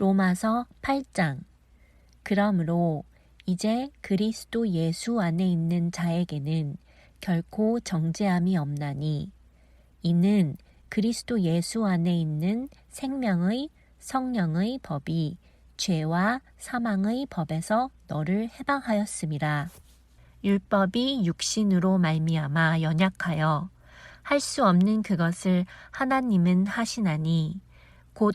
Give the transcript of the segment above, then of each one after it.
로마서 8장 그러므로 이제 그리스도 예수 안에 있는 자에게는 결코 정죄함이 없나니 이는 그리스도 예수 안에 있는 생명의 성령의 법이 죄와 사망의 법에서 너를 해방하였음이라. 율법이 육신으로 말미암아 연약하여 할 수 없는 그것을 하나님은 하시나니 곧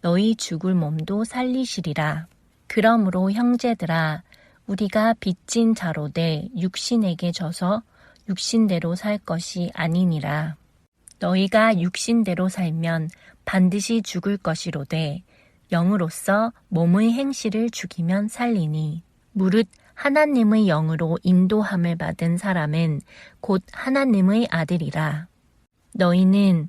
너희 죽을 몸도 살리시리라. 그러므로 형제들아 우리가 빚진 자로 돼 육신에게 져서 육신대로 살 것이 아니니라. 너희가 육신대로 살면 반드시 죽을 것이로되 영으로서 몸의 행실을 죽이면 살리니 무릇 하나님의 영으로 인도함을 받은 사람은 곧 하나님의 아들이라. 너희는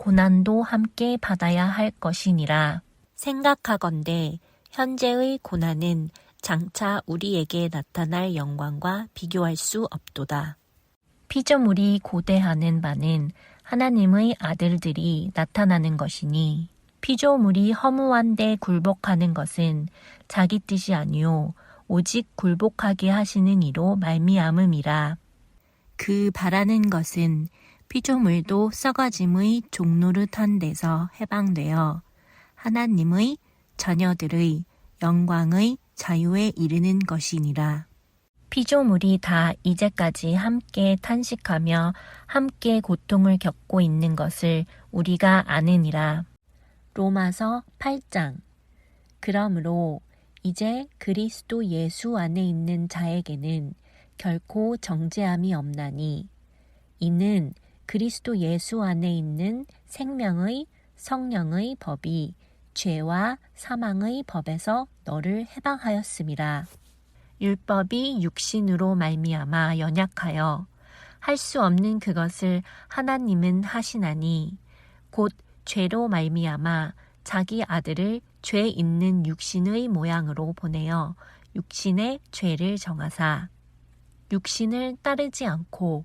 고난도 함께 받아야 할 것이니라. 생각하건대 현재의 고난은 장차 우리에게 나타날 영광과 비교할 수 없도다. 피조물이 고대하는 바는 하나님의 아들들이 나타나는 것이니 피조물이 허무한데 굴복하는 것은 자기 뜻이 아니요 오직 굴복하게 하시는 이로 말미암음이라. 그 바라는 것은 피조물도 썩어짐의 종노릇한 데서 해방되어 하나님의 자녀들의 영광의 자유에 이르는 것이니라. 피조물이 다 이제까지 함께 탄식하며 함께 고통을 겪고 있는 것을 우리가 아느니라. 로마서 8장 그러므로 이제 그리스도 예수 안에 있는 자에게는 결코 정죄함이 없나니 이는 그리스도 예수 안에 있는 생명의 성령의 법이 죄와 사망의 법에서 너를 해방하였음이라. 율법이 육신으로 말미암아 연약하여 할 수 없는 그것을 하나님은 하시나니 곧 죄로 말미암아 자기 아들을 죄 있는 육신의 모양으로 보내어 육신의 죄를 정하사 육신을 따르지 않고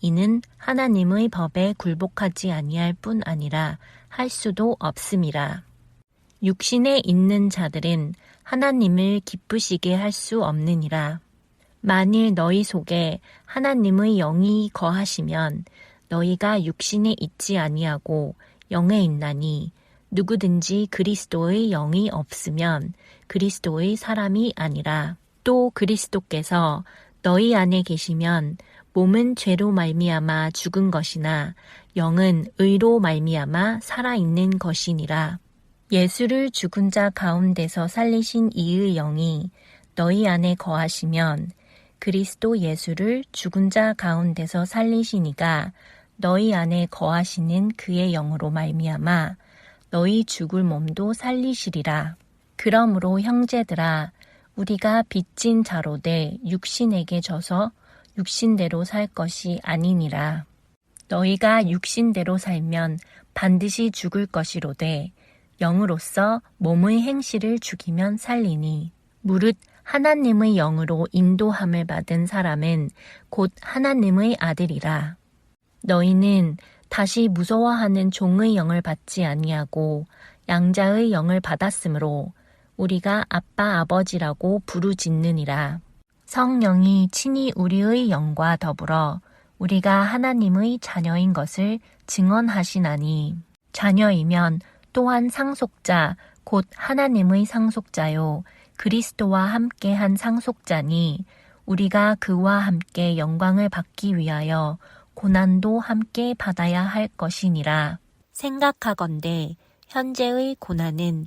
이는 하나님의 법에 굴복하지 아니할 뿐 아니라 할 수도 없음이라. 육신에 있는 자들은 하나님을 기쁘시게 할 수 없느니라. 만일 너희 속에 하나님의 영이 거하시면 너희가 육신에 있지 아니하고 영에 있나니 누구든지 그리스도의 영이 없으면 그리스도의 사람이 아니라 또 그리스도께서 너희 안에 계시면 몸은 죄로 말미암아 죽은 것이나 영은 의로 말미암아 살아 있는 것이니라. 예수를 죽은 자 가운데서 살리신 이의 영이 너희 안에 거하시면 그리스도 예수를 죽은 자 가운데서 살리시니가 너희 안에 거하시는 그의 영으로 말미암아 너희 죽을 몸도 살리시리라. 그러므로 형제들아 우리가 빚진 자로 돼 육신에게 져서 육신대로 살 것이 아니니라. 너희가 육신대로 살면 반드시 죽을 것이로되 영으로서 몸의 행실을 죽이면 살리니 무릇 하나님의 영으로 인도함을 받은 사람은 곧 하나님의 아들이라. 너희는 다시 무서워하는 종의 영을 받지 아니하고 양자의 영을 받았으므로 우리가 아빠 아버지라고 부르짖느니라. 성령이 친히 우리의 영과 더불어 우리가 하나님의 자녀인 것을 증언하시나니 자녀이면 또한 상속자 곧 하나님의 상속자요 그리스도와 함께 한 상속자니 우리가 그와 함께 영광을 받기 위하여 고난도 함께 받아야 할 것이니라. 생각하건대 현재의 고난은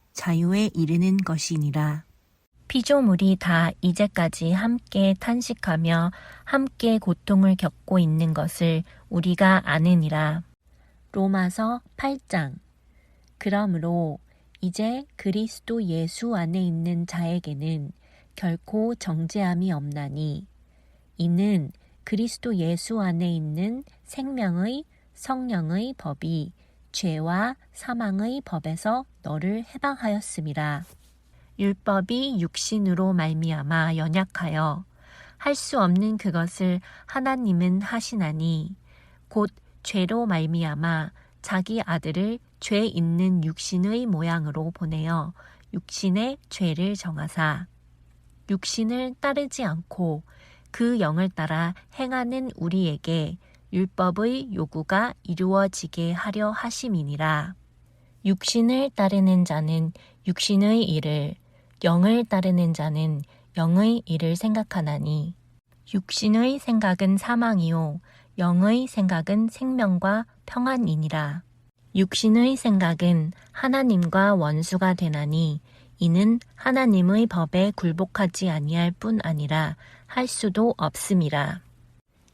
자유에 이르는 것이니라. 피조물이 다 이제까지 함께 탄식하며 함께 고통을 겪고 있는 것을 우리가 아느니라. 로마서 8장 그러므로 이제 그리스도 예수 안에 있는 자에게는 결코 정죄함이 없나니 이는 그리스도 예수 안에 있는 생명의 성령의 법이 죄와 사망의 법에서 너를 해방하였음이라. 율법이 육신으로 말미암아 연약하여 할 수 없는 그것을 하나님은 하시나니 곧 죄로 말미암아 자기 아들을 죄 있는 육신의 모양으로 보내어 육신의 죄를 정하사 육신을 따르지 않고 그 영을 따라 행하는 우리에게 율법의 요구가 이루어지게 하려 하심이니라. 육신을 따르는 자는 육신의 일을, 영을 따르는 자는 영의 일을 생각하나니, 육신의 생각은 사망이요, 영의 생각은 생명과 평안이니라. 육신의 생각은 하나님과 원수가 되나니, 이는 하나님의 법에 굴복하지 아니할 뿐 아니라 할 수도 없음이라.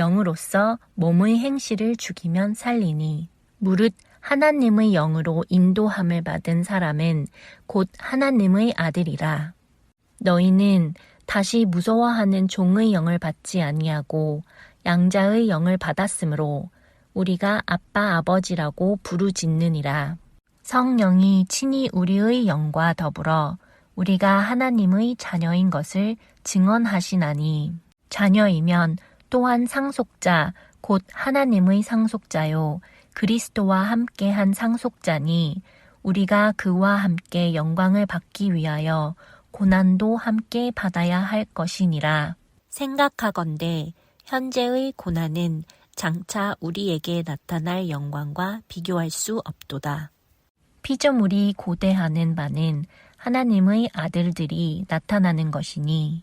영으로서 몸의 행실을 죽이면 살리니 무릇 하나님의 영으로 인도함을 받은 사람은 곧 하나님의 아들이라. 너희는 다시 무서워하는 종의 영을 받지 아니하고 양자의 영을 받았으므로 우리가 아빠 아버지라고 부르짖느니라. 성령이 친히 우리의 영과 더불어 우리가 하나님의 자녀인 것을 증언하시나니 자녀이면 또한 상속자 곧 하나님의 상속자요 그리스도와 함께한 상속자니 우리가 그와 함께 영광을 받기 위하여 고난도 함께 받아야 할 것이니라. 생각하건대 현재의 고난은 장차 우리에게 나타날 영광과 비교할 수 없도다. 피조물이 고대하는 바는 하나님의 아들들이 나타나는 것이니